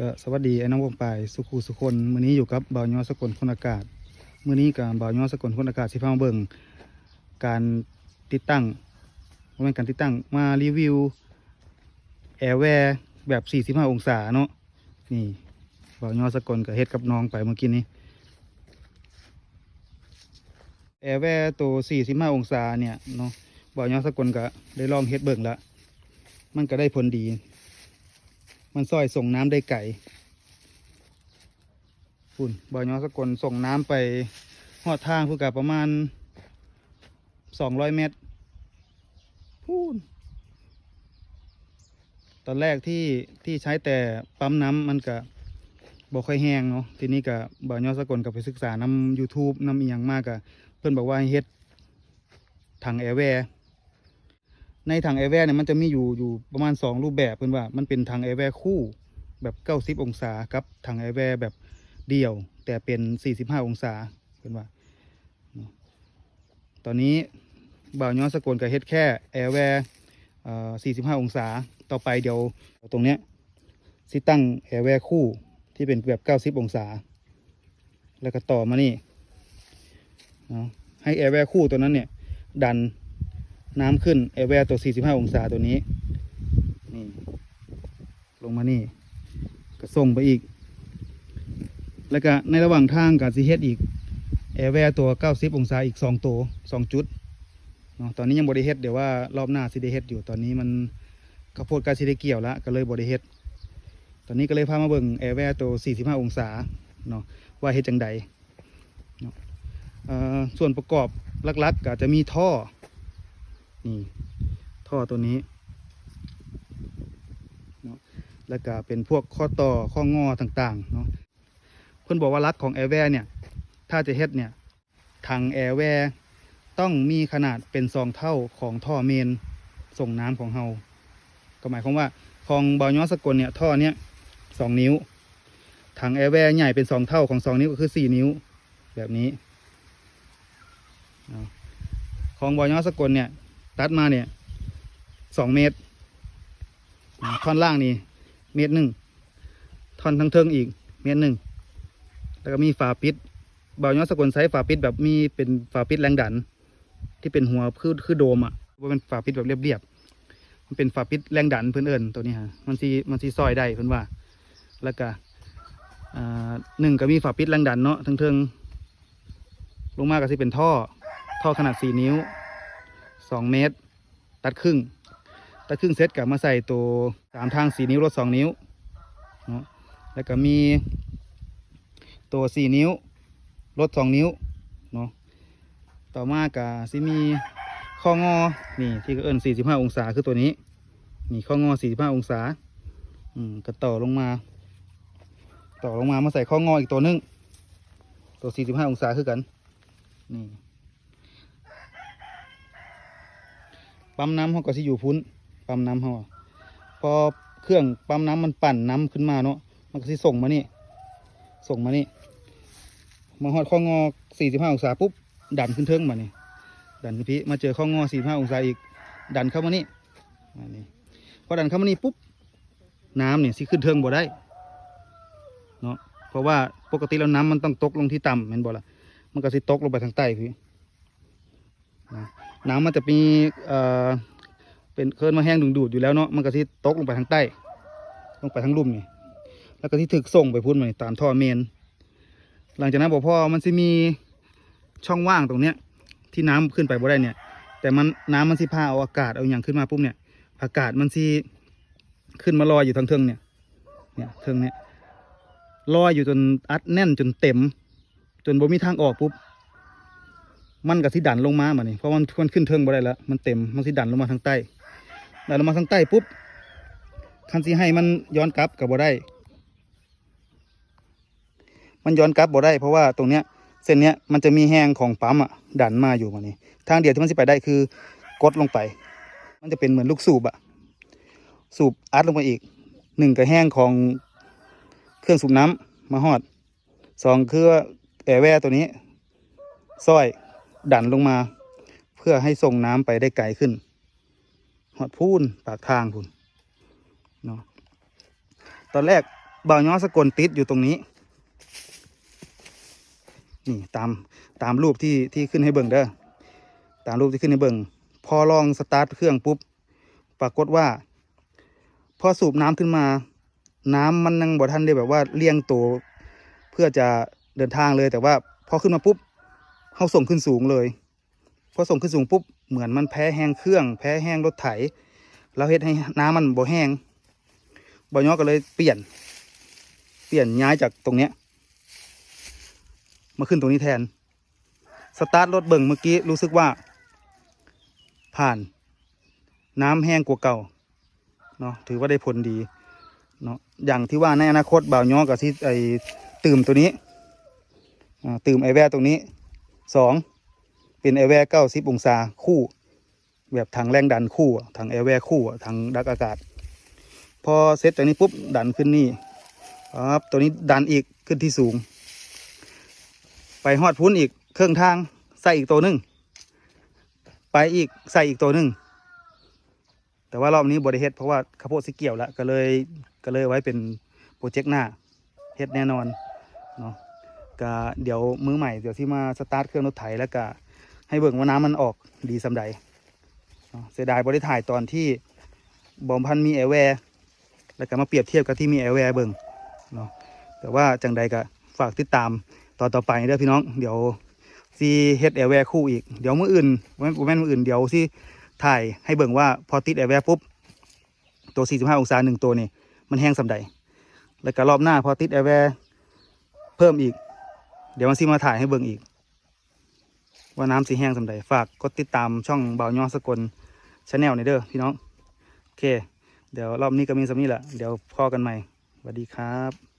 ก็สวัสดีไอ้น้องวงปายสุขูสุคนมื้อนี้อยู่กับบ่าวยอสกลคนอากาศมื้อนี้กับบ่าวยอสกลคนอากาศสิพามาเบิ่งการติดตั้งบ่แม่นการติดตั้งมารีวิวแอร์แวร์แบบ 45 องศาเนาะนี่บ่าวยอสกลก็เฮ็ดกับน้องไปเมื่อกี้นี้แอร์แวร์ตัว 45 องศาเนี่ยเนาะบ่าวยอสกลก็ได้ลองเฮ็ดเบิ่งละมันก็ได้ผลดี มันซอยส่งน้ำได้ไก่ปุ่นบ่อยน้อสกลส่งน้ำไปหอดทางพูดกับประมาณสองร้อยเมตรพูนตอนแรกที่ที่ใช้แต่ปั๊มน้ำมันก็บอกค่อยแห้งเนาะทีนี้ก็บ่อยน้อสกลกับไปศึกษานำ YouTube นำอีหยังมากอะเพื่อนบอกว่าเฮ็ดถังแอร์แวร์ ในถังแอร์แวร์เนี่ยมันจะมีอยู่อยู่ประมาณ 2 รูปแบบเพื่อนว่ามันเป็นถังแอร์แวร์คู่แบบ 90 องศากับถังแอร์แวร์แบบเดี่ยว แต่เป็น 45 องศาเพื่อนว่า ตอนนี้บ่าวย้อนสกลกับเฮ็ดแค่แอร์แวร์อ่อ45 องศาต่อไปเดี๋ยวตรงเนี้ยสิตั้งแอร์แวร์คู่ที่เป็นแบบ 90 องศา แล้วก็ต่อมานี่เนาะให้แอร์แวร์คู่ตัวนั้นเนี่ยดัน น้ำขึ้นแอร์แวร์ตัว 45 องศาตัวนี้ นี่ ลงมานี่ ก็ส่งไปอีก แล้วก็ในระหว่างทางกับซีเฮดอีกแอร์แวร์ตัว 90 องศาอีก 2 ตัว 2 จุดเนาะตอนนี้ยังบริเฮดเดี๋ยวว่ารอบหน้าซีเดเฮดอยู่ตอนนี้มันข้าวโพดกาซีเดเกี่ยวแล้วก็เลยบริเฮดตอนนี้ก็เลยพามาเบิ่งแอร์แวร์ตัว 45 องศาเนาะว่าเฮ็ดจังใดส่วนประกอบหลักๆก็จะมีท่อ นี่ท่อตัวนี้เนาะแล้วก็เป็นพวกข้อต่อข้องอต่างๆเนาะเพื่อนบอกว่ารักของแอร์แวร์เนี่ย ถ้าจะเฮ็ดเนี่ยถังแอร์แวร์ต้องมีขนาดเป็นสองเท่าของท่อเมนส่งน้ำของเฮาก็หมายความว่าของบอยอสกลเนี่ยท่อเนี้ยสองนิ้ว ถังแอร์แวร์ใหญ่เป็นสองเท่าของสองนิ้วก็คือสี่นิ้ว แบบนี้ ของบอยอสกลเนี่ย ตัดมาเนี่ยสองเมตร ท่อนล่างนี่เมตรหนึ่งท่อนทั้งเทิงอีกเมตรหนึ่งแล้วก็มีฝาปิดเบาย้อนสกลไซส์ฝาปิดแบบมีเป็นฝาปิดแรงดัน ที่เป็นหัวคือคือโดมอะว่าเป็นฝาปิดแบบเรียบๆมันเป็นฝาปิดแรงดันเพื่อนเอิญตัวนี้ฮะมันซีมันซีซอยได้เพื่อนว่า แล้วก็อ่าหนึ่งก็มีฝาปิดแรงดันเนาะทั้งเทิงลงมาก็สิเป็นท่อ ท่อขนาดสี่นิ้ว สองเมตร ตัดครึ่ง ตัดครึ่งเซตกลับมาใส่ตัวสามทางสี่นิ้วลดสองนิ้วเนาะแล้วก็มีตัวสี่นิ้วลดสองนิ้วเนาะต่อมากับซิมีข้องอนี่ที่เอิญสี่สิบห้าองศาคือตัวนี้ นี่ข้องอสี่สิบห้าองศา อืมก็ต่อลงมา ต่อลงมามาใส่ข้องออีกตัวหนึง ตัวสี่สิบห้าองศาคือกัน นี่ ปั๊มน้ำเขาก็สิอยู่พุ้น ปั๊มน้ำเขาพอเครื่องปั๊มน้ำมันปั่นน้ำขึ้นมาเนาะมันก็สิส่งมานี่ ส่งมานี่มาหอดข้องอ45องศาปุ๊บดันขึ้นเทิงมานี่ดันขึ้นพี่มาเจอข้องอ45องศาอีก ดันเข้ามานี่มานี่พอดันเข้ามานี่ปุ๊บน้ำเนี่ยสิขึ้นเทิงบ่ได้เนาะเพราะว่าปกติแล้วน้ำมันต้องตกลงที่ต่ำเห็นบ่ละมันก็สิตกลงไปทางใต้พี่นะ น้ำมันจะมีเอ่อเป็นเคลื่อนมาแห้งดึงดูดอยู่แล้วเนาะมันก็ที่ตกลงไปทางใต้ ลงไปทางลุ่มนี่แล้วก็ที่ถึกส่งไปพุ่นมานี่ตามท่อเมน หลังจากนั้นบอกพ่อมันจะมีช่องว่างตรงเนี้ย ที่น้ำขึ้นไปบ่ได้เนี่ย แต่มันน้ำมันสิพาเอาอากาศเอาอย่างขึ้นมาปุ๊บเนี่ย อากาศมันสิขึ้นมาลอยอยู่ทางเทิงเนี่ย เนี่ยเทิงเนี่ยลอยอยู่จนอัดแน่นจนเต็ม จนบ่มีทางออกปุ๊บ มันก็สิดันลงมามานี่เพราะมันมันขึ้นเทิงบ่ได้แล้วมันเต็มมันสิดันลงมาทางใต้ดันลงมาทางใต้ปุ๊บคันสิให้มันย้อนกลับกับบ่ได้ มันย้อนกลับบ่ได้ เพราะว่าตรงเนี้ยเส้นเนี้ยมันจะมีแห้งของปั๊มอะดันมาอยู่มานี่ทางเดียวที่มันสิไปได้คือกดลงไป มันจะเป็นเหมือนลูกสูบอะสูบอัดลงไปอีกหนึ่งก็แห้งของเครื่องสูบน้ำมาฮอดสองคือแอร์แวร์ตัวนี้ซอย ดันลงมา เพื่อให้ส่งน้ำไปได้ไกลขึ้นหอดพูนปากทางพูนเนาะตอนแรกบ่าวย้อสกลติดอยู่ตรงนี้ นี่ตามตามรูปที่ที่ขึ้นให้เบิ่งเด้อตามรูปที่ขึ้นให้เบิ่งพอลองสตาร์ทเครื่องปุ๊บปรากฏว่า พอสูบน้ำขึ้นมา น้ำมันยังบ่ทันได้แบบว่าเลี่ยงตัวเพื่อจะเดินทางเลยแต่ว่าพอขึ้นมาปุ๊บ เขาส่งขึ้นสูงเลยพอส่งขึ้นสูงปุ๊บเหมือนมันแพ้แห้งเครื่อง แพ้แห้งรถไถแล้วเฮ็ดให้น้ำมันบ่แห้งบ่ย้อก็เลยเปลี่ยน เปลี่ยนย้ายจากตรงเนี้ยมาขึ้นตรงนี้แทน สตาร์ทรถเบิ่งเมื่อกี้รู้สึกว่า ผ่าน น้ำแห้งกว่าเก่าเนาะถือว่าได้ผลดีเนาะอย่างที่ว่าในอนาคตบ่าวย้อกับที่ไอตื่มตัวนี้อ่าตื่มไอแวร์ตรงนี้ สองเป็นไอแวร์เก้าสิบองศาคู่ แบบถังแรงดันคู่อะถังแอร์แวร์คู่อะถังดักอากาศ พอเซตจากนี้ปุ๊บดันขึ้นนี่ครับตัวนี้ดันอีกขึ้นที่สูง ไปฮอดพุ้นอีกเครื่องทางใส่อีกตัวหนึ่งไปอีกใส่อีกตัวหนึ่งแต่ว่ารอบนี้บริเฮ็ดเพราะว่าข้าวโพดสิเกี่ยวล้วก็เลยก็เลยไว้เป็นโปรเจกต์หน้าเฮ็ดแน่นอนเนาะ ก็เดี๋ยวมือใหม่เดี๋ยวที่มาสตาร์ทเครื่องรถไถแล้วก็ให้เบิ่งว่าน้ำมันออกดีสำใดเนาะเสียดายบริถ่ายตอนที่บอมพันมีแอร์แวร์แล้วก็มาเปรียบเทียบกับที่มีแอร์แวร์เบิ่งเนาะแต่ว่าจังใดก็ฝากติดตามตอนต่อไปเด้อพี่น้อง เดี๋ยวซีเฮ็ดแอร์แวร์คู่อีกเดี๋ยวมื้ออื่นแม่นมืออื่นเดี๋ยวซีถ่ายให้เบิ่งว่าพอติดแอร์แวร์ปุ๊บตัว 45 องศาหนึ่งตัวนี่มันแห้งสำใดแล้วก็รอบหน้าพอติดแอร์แวร์เพิ่มอีก เดี๋ยวมันซีมาถ่ายให้เบิ่งอีก ว่าน้ำสีแห้งสำใดฝากกดติดตามช่องเบาย่อสกลชาแนลในเด้อพี่น้อง โอเค เดี๋ยวรอบนี้ก็มีสำนี้แหละ เดี๋ยวพอกันใหม่สวัสดีครับ